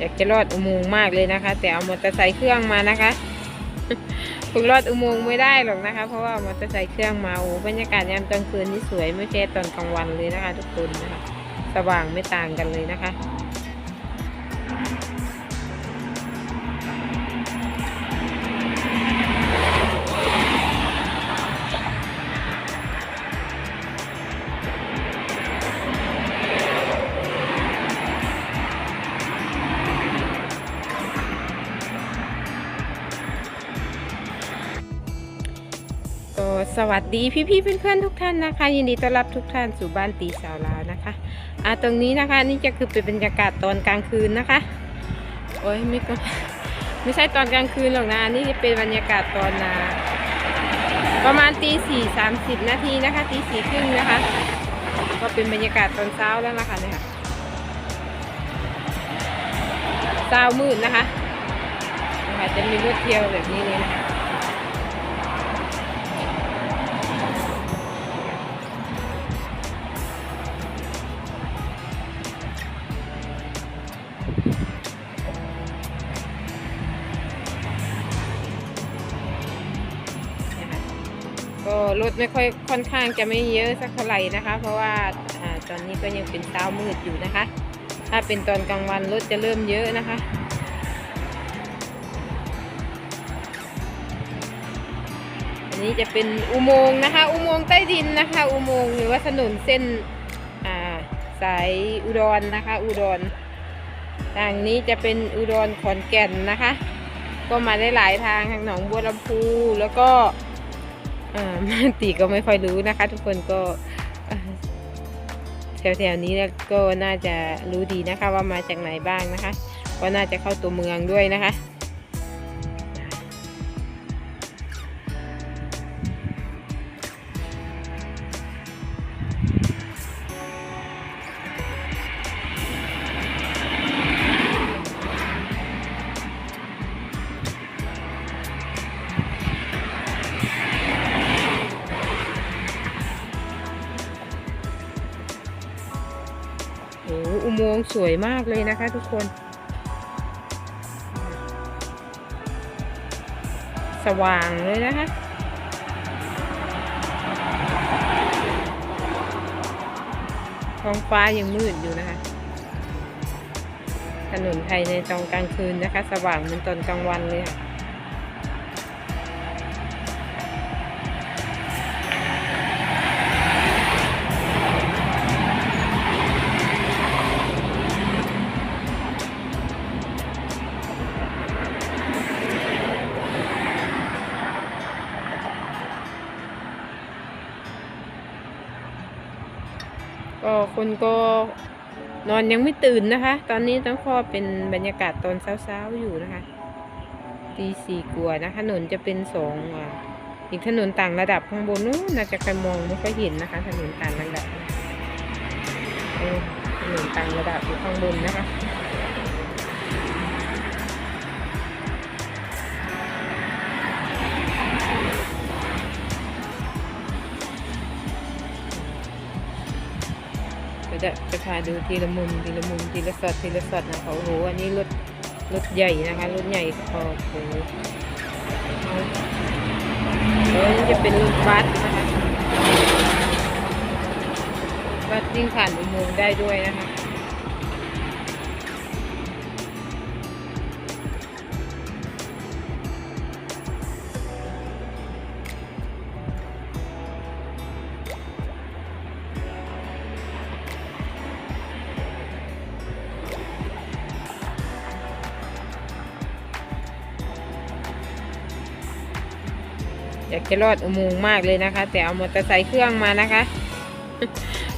อยากจะลอดอุโมงค์มากเลยนะคะ แต่เอามอเตอร์ไซค์เครื่องมานะคะคงลอดอุโมงค์ไม่ได้หรอกนะคะ เพราะว่ามอเตอร์ไซค์เครื่องมาโอ้บรรยากาศยามกลางคืนนี่สวยไม่แพ้ตอนกลางวันเลยนะคะ ทุกคนนะคะสว่างไม่ต่างกันเลยนะคะ สวัสดีพี่ๆเพื่อนๆทุกท่านนะคะ ยินดีต้อนรับทุกท่านสู่บ้านตีสาวลาวนะคะอ่าตรงนี้นะคะนี่จะคือเป็นบรรยากาศตอนกลางคืนนะคะโอ้ยไม่ก็ไม่ใช่ตอนกลางคืนหรอกนะนี่เป็นบรรยากาศตอนนาประมาณตีสี่สามสิบนาทีนะคะตีสี่ครึ่งนะคะ ก็เป็นบรรยากาศตอนเช้าแล้วนะคะเนี่ยเช้ามืดนะคะนะคะจะมีรถเที่ยวแบบนี้เลยนะคะ ก็รถไม่ค่อยค่อนข้างจะไม่เยอะสักเท่าไหร่นะคะ เพราะว่าอตอนนี้ก็ยังเป็นเช้ามืดอยู่นะคะ ถ้าเป็นตอนกลางวันรถจะเริ่มเยอะนะคะอันนี้จะเป็นอุโมงค์นะคะ อุโมงค์ใต้ดินนะคะ อุโมงค์หรือว่าถนนเส้นาสายอุดรนะคะ อุดรทางนี้จะเป็นอุดรขอนแก่นนะคะ ก็มาได้หลายทางทางหนองบัวลำพูแล้วก็ ตีก็ไม่ค่อยรู้นะคะ ทุกคนก็แถวๆนี้ก็น่าจะรู้ดีนะคะว่ามาจากไหนบ้างนะคะ ก็น่าจะเข้าตัวเมืองด้วยนะคะ สวยมากเลยนะคะทุกคน สว่างเลยนะคะท้องฟ้ายังมืดอยู่นะคะ ถนนไทยในตอนกลางคืนนะคะ สว่างเหมือนตอนกลางวันเลยค่ะ คนก็นอนยังไม่ตื่นนะคะ ตอนนี้ต้องข้อเป็นบรรยากาศตอนเช้าๆอยู่นะคะตีสี่กว่านะคะถนนจะเป็นสองอีกถนนต่างระดับข้างบนนู้นน่าจะใครมองไม่ค่อยเห็นนะคะ ถนนต่างระดับถนนต่างระดับอยู่ข้างบนนะคะ จะจะพาดูทีละมุมทีละมุมทีละสอดทีละสอดนะคะโอ้โหอันนี้รถรถใหญ่นะคะรถใหญ่โอ้โหแล้วนี่จะเป็นรถบัสนะคะบัสวิ่งผ่านอุโมงค์ได้ด้วยนะคะากจะลอดอุโมงค์มากเลยนะคะ แต่เอามอเตอร์ไซค์เครื่องมานะคะ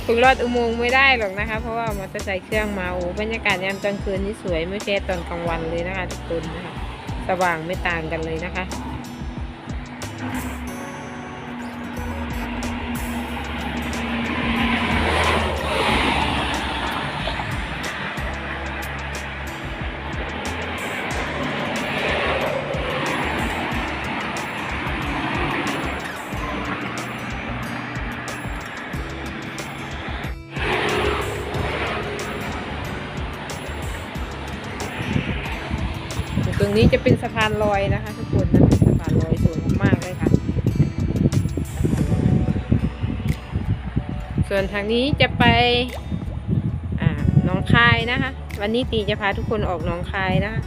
คงลอดอุโมงค์ไม่ได้หรอกนะคะ เพราะว่ามอเตอร์ไซค์เครื่องมาโอ้บรรยากาศยามกลางคืนนี่สวยไม่ใช่ตอนกลางวันเลยนะคะทุกคนนะคะสว่างไม่ต่างกันเลยนะคะ ตรงนี้จะเป็นสะพานลอยนะคะ ทุกคนนะคะสะพานลอยสวยมากๆเลยค่ะ ส่วนทางนี้จะไปอ่าหนองคายนะคะ วันนี้ตีจะพาทุกคนออกหนองคายนะคะ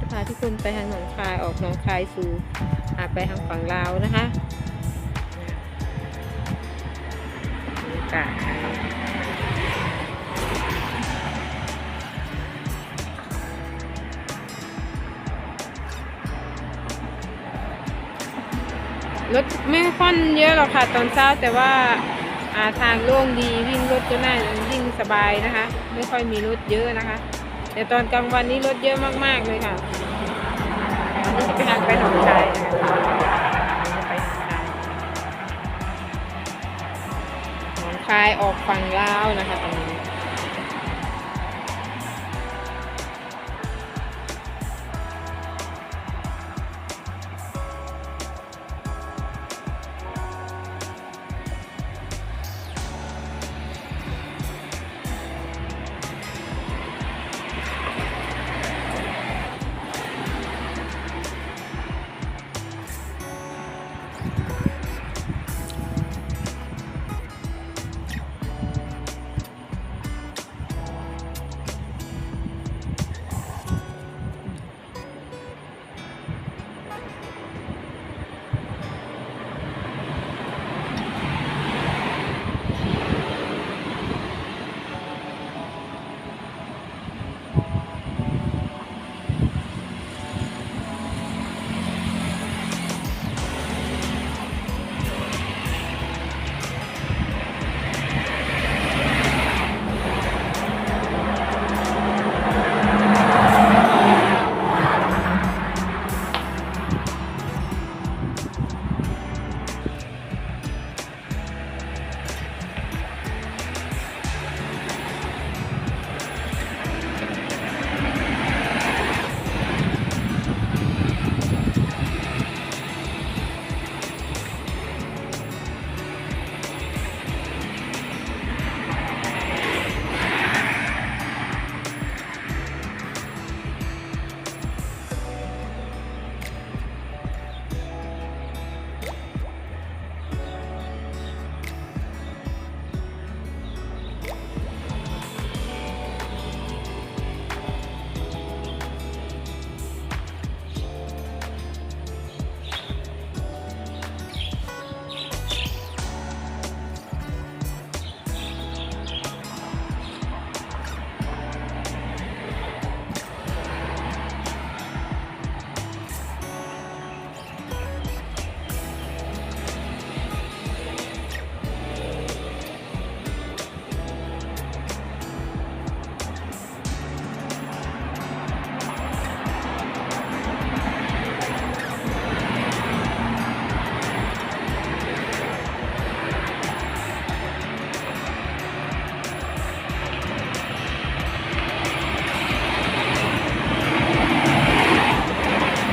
จะพาทุกคนไปทางหนองคายออกหนองคายสู่ไปทางฝั่งลาวนะคะบรรยากาศ รถไม่ค่อนเยอะหรอกค่ะตอนเช้าแต่ว่าาทางโล่งดีวิ่งรถก็น่าวิ่งสบายนะคะ ไม่ค่อยมีรถเยอะนะคะ แต่ตอนกลางวันนี้รถเยอะมากๆเลยค่ะนนี้จะไปทางไปหนองคายนะคะจะไปหนองคายหนองคายออกฝั่งลาวนะคะตรงนี้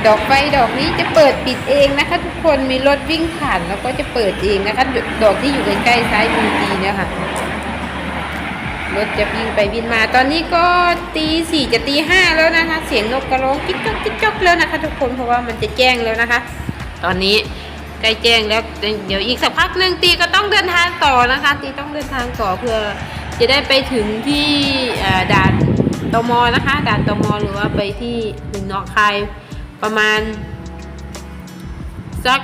ดอกไฟดอกนี้จะเปิดปิดเองนะคะ ทุกคนมีรถวิ่งผ่านแล้วก็จะเปิดเองนะคะดอกที่อยู่ใกล้ๆซ้ายมือตีเนี่ยค่ะรถจะวิ่งไปวิ่งมาตอนนี้ก็ตีสี่จะตีห้าแล้วนะคะ เสียงนกกระร้องกิ๊กจ๊อกกิ๊กจ๊อกแล้วนะคะ ทุกคนเพราะว่ามันจะแจ้งแล้วนะคะ ตอนนี้ใกล้แจ้งแล้วเดี๋ยวอีกสักพักหนึ่งตีก็ต้องเดินทางต่อนะคะ ตีต้องเดินทางต่อเพื่อจะได้ไปถึงที่ด่านตมนะคะด่านตมหรือว่าไปที่หนึ่งหนองคาย ประมาณสัก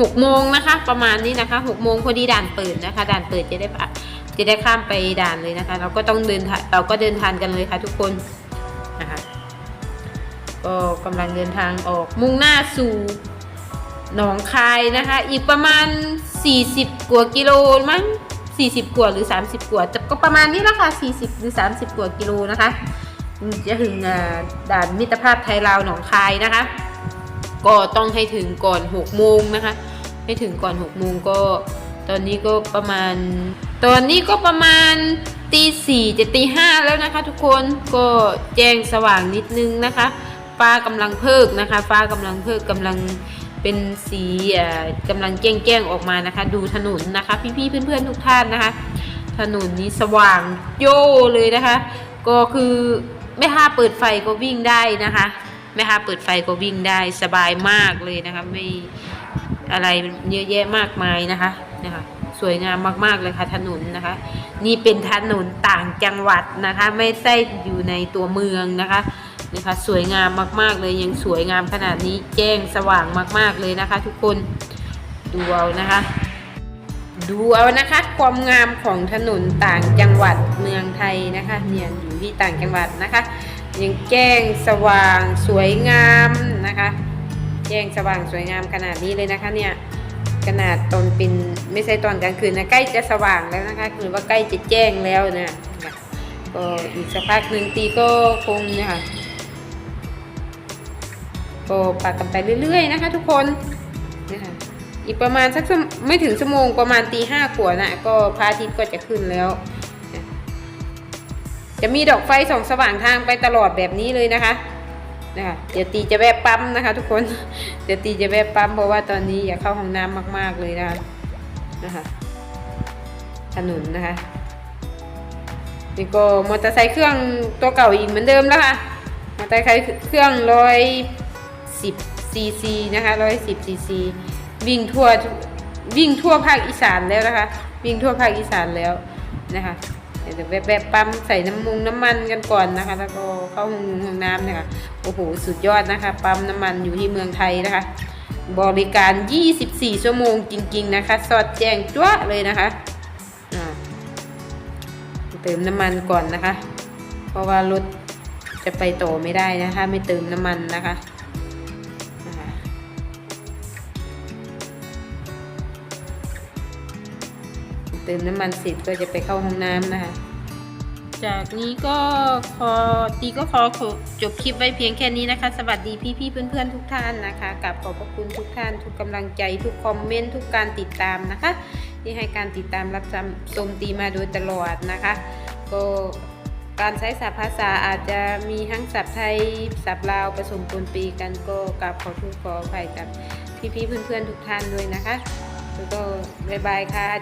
หกโมงนะคะ ประมาณนี้นะคะหกโมงพอดีด่านเปิดนะคะ ด่านเปิดจะได้ปจะได้ข้ามไปด่านเลยนะคะ เราก็ต้องเดินเราก็เดินทางกันเลยค่ะทุกคนนะคะก็กำลังเดินทางออกมุ่งหน้าสู่หนองคายนะคะ อีกประมาณ 40กว่ากิโลมั้ง40กว่าหรือ 30กว่าแต่ก็ประมาณนี้แหละค่ะ 40 หรือ 30กว่ากิโลนะคะ จะถึงด่านมิตรภาพไทยลาวหนองคายนะคะ ก็ต้องให้ถึงก่อน6โมงนะคะ ให้ถึงก่อน6โมงก็ ตอนนี้ก็ประมาณ ตอนนี้ก็ประมาณตีสี่จะตีห้าแล้วนะคะ ทุกคนก็แจ้งสว่างนิดนึงนะคะฟ้ากำลังเพิกนะคะ ฟ้ากำลังเพิกกำลังเป็นสีอ่ากำลังแจ้งแจ้งๆออกมานะคะ ดูถนนนะคะ พี่ๆเพื่อนๆทุกท่านนะคะ ถนนนี้สว่างโย่เลยนะคะ ก็คือ แม่ค้าเปิดไฟก็วิ่งได้นะคะแม่ค้าเปิดไฟก็วิ่งได้สบายมากเลยนะคะไม่อะไรเยอะแยะมากมายนะคะนะคะสวยงามมากๆเลยค่ะถนนนะคะ นี่เป็นถนนต่างจังหวัดนะคะ ไม่ใช่อยู่ในตัวเมืองนะคะนะคะ สวยงามมากๆเลยยังสวยงามขนาดนี้แจ้งสว่างมากๆเลยนะคะ ทุกคนดูเอานะคะ ดูเอานะคะความงามของถนนต่างจังหวัดเมืองไทยนะคะเนี่ยอยู่ที่ต่างจังหวัดนะคะยังแจ้งสว่างสวยงามนะคะ แจ้งสว่างสวยงามขนาดนี้เลยนะคะเนี่ยขนาดตอนเป็นไม่ใช่ตอนกลางคืนนะใกล้จะสว่างแล้วนะคะหรือว่าใกล้จะแจ้งแล้วนะก็อีกสักพักหนึ่งตีก็คงเนี่ยค่ะก็ปักกันไปเรื่อยๆนะคะ ทุกคนนะคะ อีกประมาณสักไม่ถึงชั่วโมงประมาณตีห้ากว่านะก็พระอาทิตย์ก็จะขึ้นแล้ว จะมีดอกไฟส่องสว่างทางไปตลอดแบบนี้เลยนะคะนะคะเดี๋ยวตีจะแวะปั๊มนะคะ ทุกคนเดี๋ยวตีจะแวะปั๊มเพราะว่าตอนนี้อยากเข้าห้องน้ำมาก ๆเลยนะคะนะคะถนนนะคะนี่ก็มอเตอร์ไซค์เครื่องตัวเก่าอีกเหมือนเดิมแล้วค่ะมอเตอร์ไซค์เครื่องร้อยสิบซีซีนะคะร้อยสิบซีซี วิ่งทั่ววิ่งทั่วภาคอีสานแล้วนะคะ วิ่งทั่วภาคอีสานแล้วนะคะเดี๋ยวแวะๆปั๊มใส่น้ำมุงน้ำมันกันก่อนนะคะ แล้วก็เข้าห้องนงห้องน้ำนะคะโอ้โหสุดยอดนะคะ ปั๊มน้ำมันอยู่ที่เมืองไทยนะคะ บริการ 24 ชั่วโมงจริง ๆ นะคะ สอดแจ้งจ้วเลยนะคะเติมน้ำมันก่อนนะคะ เพราะว่ารถจะไปต่อไม่ได้นะคะ ไม่เติมน้ำมันนะคะ เติมน้ำมันเสร็จก็จะไปเข้าห้องน้ำนะคะ จากนี้ก็ขอตีก็ขอจบคลิปไว้เพียงแค่นี้นะคะ สวัสดีพี่ๆเพื่อนๆทุกท่านนะคะกับขอบพระคุณทุกท่าน ทุกกำลังใจ ทุกคอมเมนต์ทุกการติดตามนะคะ ที่ให้การติดตามรับชมตีมาโดยตลอดนะคะ ก็การใช้ศัพท์ภาษาอาจจะมีทั้งศัพท์ไทยศัพท์ลาวผสมปนปีกันก็กราบขอโทษขออภัยกับพี่ๆเพื่อนๆทุกท่านด้วยนะคะ แล้วก็บายบายค่ะ